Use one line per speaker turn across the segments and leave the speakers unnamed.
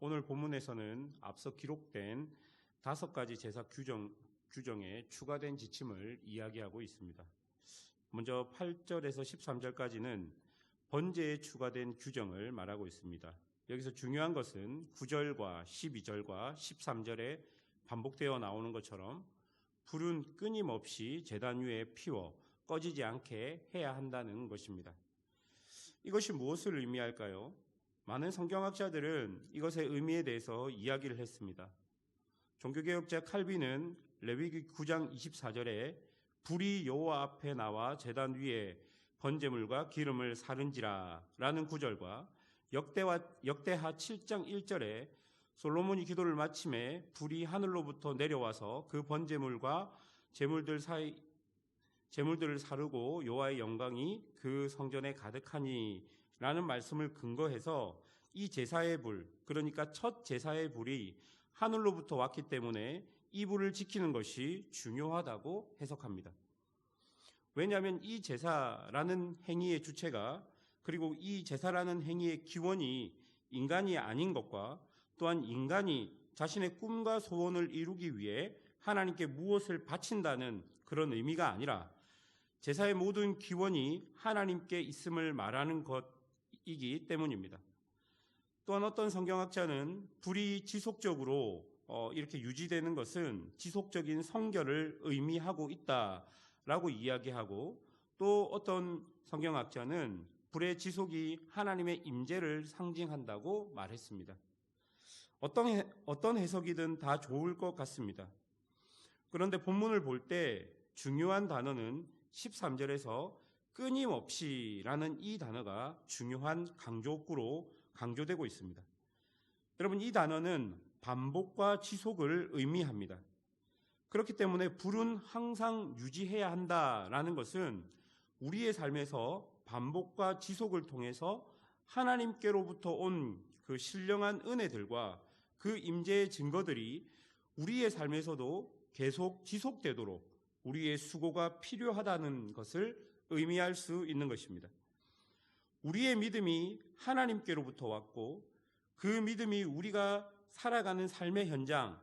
오늘 본문에서는 앞서 기록된 다섯 가지 제사 규정, 규정에 추가된 지침을 이야기하고 있습니다. 먼저 8절에서 13절까지는 번제에 추가된 규정을 말하고 있습니다. 여기서 중요한 것은 9절과 12절과 13절에 반복되어 나오는 것처럼 불은 끊임없이 재단 위에 피워 꺼지지 않게 해야 한다는 것입니다. 이것이 무엇을 의미할까요? 많은 성경학자들은 이것의 의미에 대해서 이야기를 했습니다. 종교개혁자 칼빈은 레위기 9장 24절에 불이 여호와 앞에 나와 제단 위에 번제물과 기름을 사른지라라는 구절과 역대와, 역대하 7장 1절에 솔로몬이 기도를 마침에 불이 하늘로부터 내려와서 그 번제물과 제물들 사이 제물들을 사르고 여호와의 영광이 그 성전에 가득하니 라는 말씀을 근거해서 이 제사의 불 그러니까 첫 제사의 불이 하늘로부터 왔기 때문에 이 불을 지키는 것이 중요하다고 해석합니다. 왜냐하면 이 제사라는 행위의 주체가 그리고 이 제사라는 행위의 기원이 인간이 아닌 것과 또한 인간이 자신의 꿈과 소원을 이루기 위해 하나님께 무엇을 바친다는 그런 의미가 아니라 제사의 모든 기원이 하나님께 있음을 말하는 것 이기 때문입니다. 또한 어떤 성경학자는 불이 지속적으로 어, 이렇게 유지되는 것은 지속적인 성결을 의미하고 있다라고 이야기하고 또 어떤 성경학자는 불의 지속이 하나님의 임재를 상징한다고 말했습니다. 어떤, 해, 어떤 해석이든 다 좋을 것 같습니다. 그런데 본문을 볼 때 중요한 단어는 13절에서 끊임없이라는 이 단어가 중요한 강조구로 강조되고 있습니다. 여러분, 이 단어는 반복과 지속을 의미합니다. 그렇기 때문에 불은 항상 유지해야 한다라는 것은 우리의 삶에서 반복과 지속을 통해서 하나님께로부터 온 그 신령한 은혜들과 그 임재의 증거들이 우리의 삶에서도 계속 지속되도록 우리의 수고가 필요하다는 것을 의미할 수 있는 것입니다. 우리의 믿음이 하나님께로부터 왔고 그 믿음이 우리가 살아가는 삶의 현장,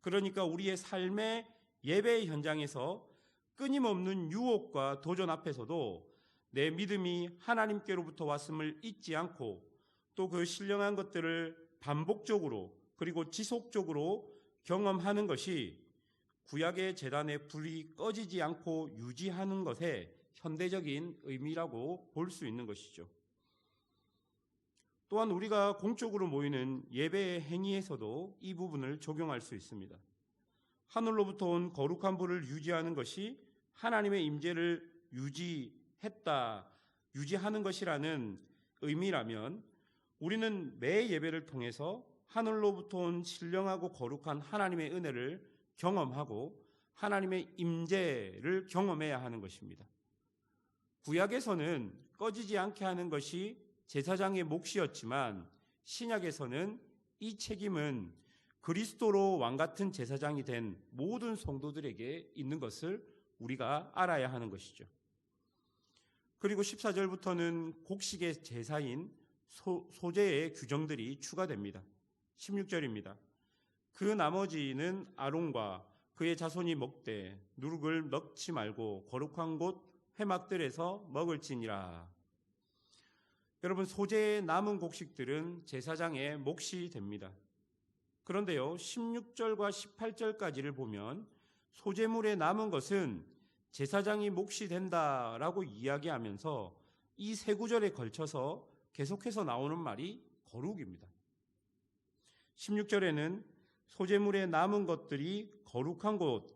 그러니까 우리의 삶의 예배의 현장에서 끊임없는 유혹과 도전 앞에서도 내 믿음이 하나님께로부터 왔음을 잊지 않고 또 그 신령한 것들을 반복적으로 그리고 지속적으로 경험하는 것이 구약의 재단의 불이 꺼지지 않고 유지하는 것의 현대적인 의미라고 볼 수 있는 것이죠. 또한 우리가 공적으로 모이는 예배의 행위에서도 이 부분을 적용할 수 있습니다. 하늘로부터 온 거룩한 불을 유지하는 것이 하나님의 임재를 유지 했다, 유지하는 것이라는 의미라면 우리는 매 예배를 통해서 하늘로부터 온 신령하고 거룩한 하나님의 은혜를 경험하고 하나님의 임재를 경험해야 하는 것입니다. 구약에서는 꺼지지 않게 하는 것이 제사장의 몫이었지만 신약에서는 이 책임은 그리스도로 왕 같은 제사장이 된 모든 성도들에게 있는 것을 우리가 알아야 하는 것이죠. 그리고 14절부터는 곡식의 제사인 소, 소재의 규정들이 추가됩니다. 16절입니다. 그 나머지는 아론과 그의 자손이 먹되 누룩을 넣지 말고 거룩한 곳 회막들에서 먹을지니라. 여러분 소재의 남은 곡식들은 제사장의 몫이 됩니다. 그런데요, 16절과 18절까지를 보면 소재물에 남은 것은 제사장이 몫이 된다라고 이야기하면서 이 세 구절에 걸쳐서 계속해서 나오는 말이 거룩입니다. 16절에는 소재물에 남은 것들이 거룩한 곳,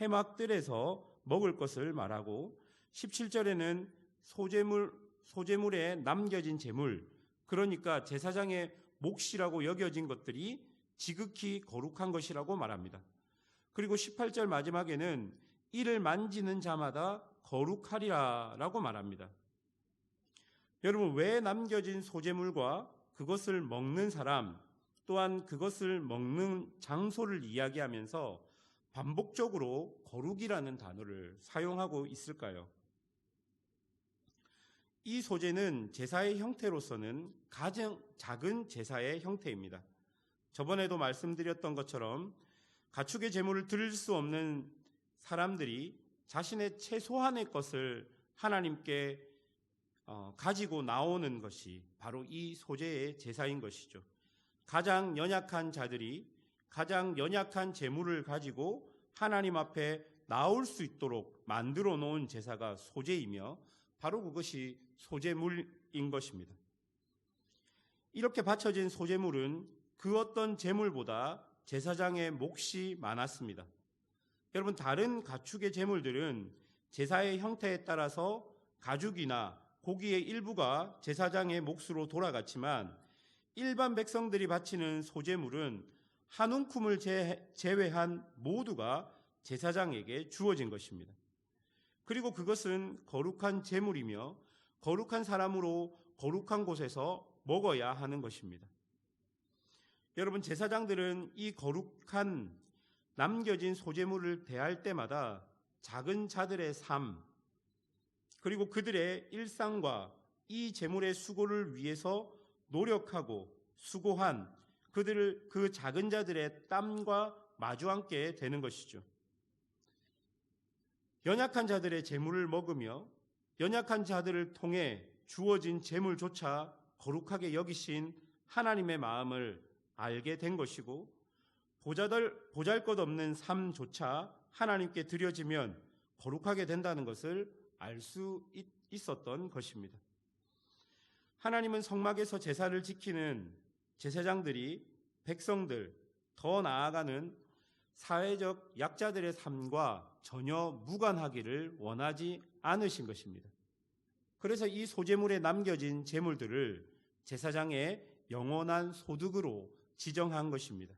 해막들에서 먹을 것을 말하고 17절에는 소재물, 소재물에 남겨진 재물, 그러니까 제사장의 몫이라고 여겨진 것들이 지극히 거룩한 것이라고 말합니다. 그리고 18절 마지막에는 이를 만지는 자마다 거룩하리라 라고 말합니다. 여러분, 왜 남겨진 소재물과 그것을 먹는 사람, 또한 그것을 먹는 장소를 이야기하면서 반복적으로 거룩이라는 단어를 사용하고 있을까요? 이 소재는 제사의 형태로서는 가장 작은 제사의 형태입니다. 저번에도 말씀드렸던 것처럼 가축의 제물을 드릴 수 없는 사람들이 자신의 최소한의 것을 하나님께 어, 가지고 나오는 것이 바로 이 소재의 제사인 것이죠. 가장 연약한 자들이 가장 연약한 제물을 가지고 하나님 앞에 나올 수 있도록 만들어 놓은 제사가 소재이며 바로 그것이 소재물인 것입니다. 이렇게 바쳐진 소재물은 그 어떤 제물보다 제사장의 몫이 많았습니다. 여러분 다른 가축의 제물들은 제사의 형태에 따라서 가죽이나 고기의 일부가 제사장의 몫으로 돌아갔지만 일반 백성들이 바치는 소재물은 한 움큼을 제외한 모두가 제사장에게 주어진 것입니다. 그리고 그것은 거룩한 제물이며 거룩한 사람으로 거룩한 곳에서 먹어야 하는 것입니다. 여러분 제사장들은 이 거룩한 남겨진 소재물을 대할 때마다 작은 자들의 삶 그리고 그들의 일상과 이 제물의 수고를 위해서 노력하고 수고한 그들을 그 작은 자들의 땀과 마주 앉게 되는 것이죠. 연약한 자들의 재물을 먹으며 연약한 자들을 통해 주어진 재물조차 거룩하게 여기신 하나님의 마음을 알게 된 것이고 보자들 보잘 것 없는 삶조차 하나님께 드려지면 거룩하게 된다는 것을 알 수 있었던 것입니다. 하나님은 성막에서 제사를 지키는 제사장들이 백성들 더 나아가는 사회적 약자들의 삶과 전혀 무관하기를 원하지 않으신 것입니다. 그래서 이 소재물에 남겨진 재물들을 제사장의 영원한 소득으로 지정한 것입니다.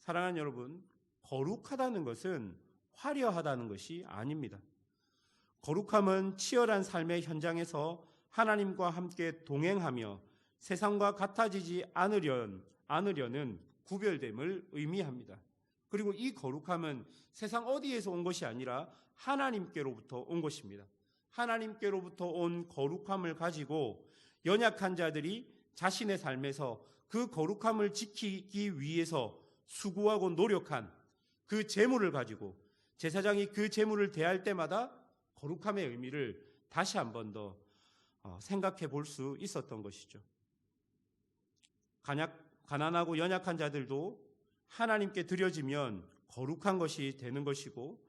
사랑하는 여러분, 거룩하다는 것은 화려하다는 것이 아닙니다. 거룩함은 치열한 삶의 현장에서 하나님과 함께 동행하며 세상과 같아지지 않으려, 않으려는 구별됨을 의미합니다. 그리고 이 거룩함은 세상 어디에서 온 것이 아니라 하나님께로부터 온 것입니다. 하나님께로부터 온 거룩함을 가지고 연약한 자들이 자신의 삶에서 그 거룩함을 지키기 위해서 수고하고 노력한 그 재물을 가지고 제사장이 그 재물을 대할 때마다 거룩함의 의미를 다시 한 번더 어, 생각해 볼 수 있었던 것이죠. 가난하고 연약한 자들도 하나님께 드려지면 거룩한 것이 되는 것이고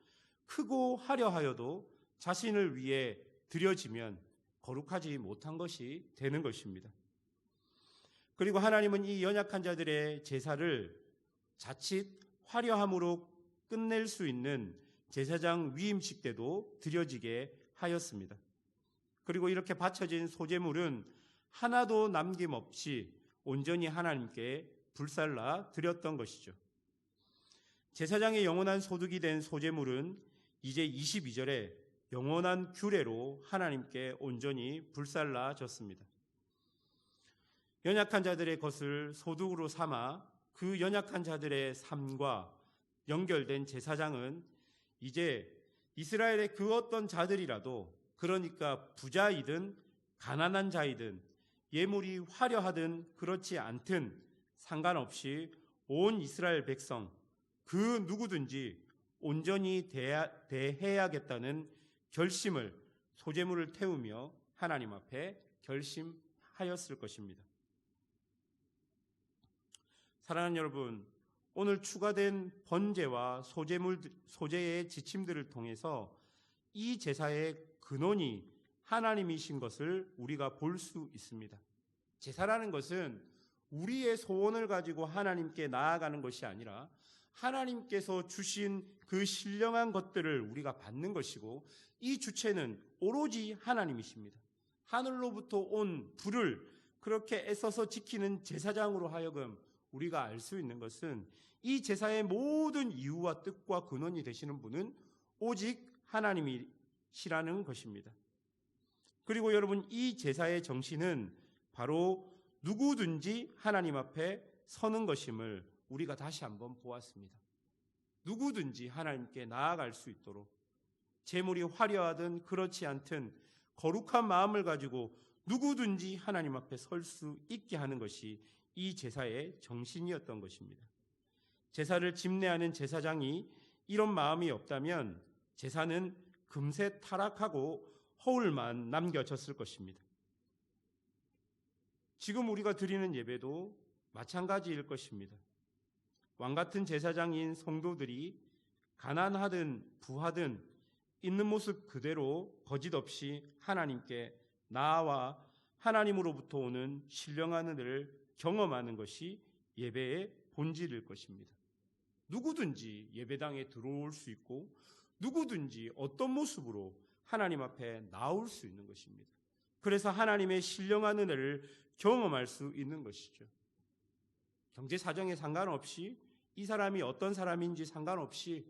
크고 화려하여도 자신을 위해 드려지면 거룩하지 못한 것이 되는 것입니다. 그리고 하나님은 이 연약한 자들의 제사를 자칫 화려함으로 끝낼 수 있는 제사장 위임식 때도 드려지게 하였습니다. 그리고 이렇게 바쳐진 소재물은 하나도 남김없이 온전히 하나님께 불살라 드렸던 것이죠. 제사장의 영원한 소득이 된 소재물은 이제 22절에 영원한 규례로 하나님께 온전히 불살라졌습니다. 연약한 자들의 것을 소득으로 삼아 그 연약한 자들의 삶과 연결된 제사장은 이제 이스라엘의 그 어떤 자들이라도 그러니까 부자이든 가난한 자이든 예물이 화려하든 그렇지 않든 상관없이 온 이스라엘 백성 그 누구든지 온전히 대해야겠다는 결심을 소재물을 태우며 하나님 앞에 결심하였을 것입니다. 사랑하는 여러분, 오늘 추가된 번제와 소재물 소재의 지침들을 통해서 이 제사의 근원이 하나님이신 것을 우리가 볼 수 있습니다. 제사라는 것은 우리의 소원을 가지고 하나님께 나아가는 것이 아니라 하나님께서 주신 그 신령한 것들을 우리가 받는 것이고 이 주체는 오로지 하나님이십니다. 하늘로부터 온 불을 그렇게 애써서 지키는 제사장으로 하여금 우리가 알 수 있는 것은 이 제사의 모든 이유와 뜻과 근원이 되시는 분은 오직 하나님이시라는 것입니다. 그리고 여러분 이 제사의 정신은 바로 누구든지 하나님 앞에 서는 것임을 우리가 다시 한번 보았습니다. 누구든지 하나님께 나아갈 수 있도록 재물이 화려하든 그렇지 않든 거룩한 마음을 가지고 누구든지 하나님 앞에 설 수 있게 하는 것이 이 제사의 정신이었던 것입니다. 제사를 집례하는 제사장이 이런 마음이 없다면 제사는 금세 타락하고 허울만 남겨졌을 것입니다. 지금 우리가 드리는 예배도 마찬가지일 것입니다. 왕 같은 제사장인 성도들이 가난하든 부하든 있는 모습 그대로 거짓 없이 하나님께 나와 하나님으로부터 오는 신령한 은혜를 경험하는 것이 예배의 본질일 것입니다. 누구든지 예배당에 들어올 수 있고 누구든지 어떤 모습으로 하나님 앞에 나올 수 있는 것입니다. 그래서 하나님의 신령한 은혜를 경험할 수 있는 것이죠. 경제 사정에 상관없이 이 사람이 어떤 사람인지 상관없이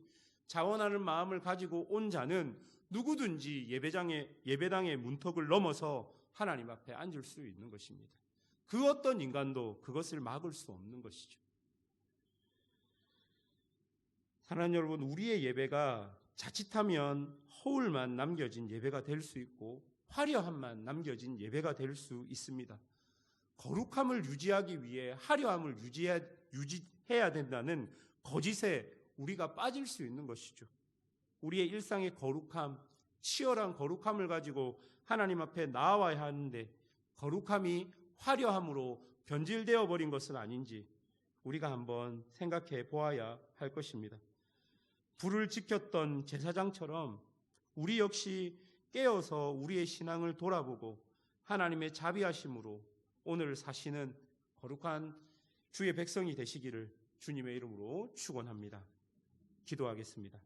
자원하는 마음을 가지고 온 자는 누구든지 예배장에 예배당의 문턱을 넘어서 하나님 앞에 앉을 수 있는 것입니다. 그 어떤 인간도 그것을 막을 수 없는 것이죠. 사랑하는 여러분, 우리의 예배가 자칫하면 허울만 남겨진 예배가 될 수 있고 화려함만 남겨진 예배가 될 수 있습니다. 거룩함을 유지하기 위해 화려함을 유지해야, 유지해야 된다는 거짓에 우리가 빠질 수 있는 것이죠. 우리의 일상의 거룩함, 치열한 거룩함을 가지고 하나님 앞에 나와야 하는데 거룩함이 화려함으로 변질되어 버린 것은 아닌지 우리가 한번 생각해 보아야 할 것입니다. 불을 지켰던 제사장처럼 우리 역시 깨어서 우리의 신앙을 돌아보고 하나님의 자비하심으로 오늘 사시는 거룩한 주의 백성이 되시기를 주님의 이름으로 축원합니다. 기도하겠습니다.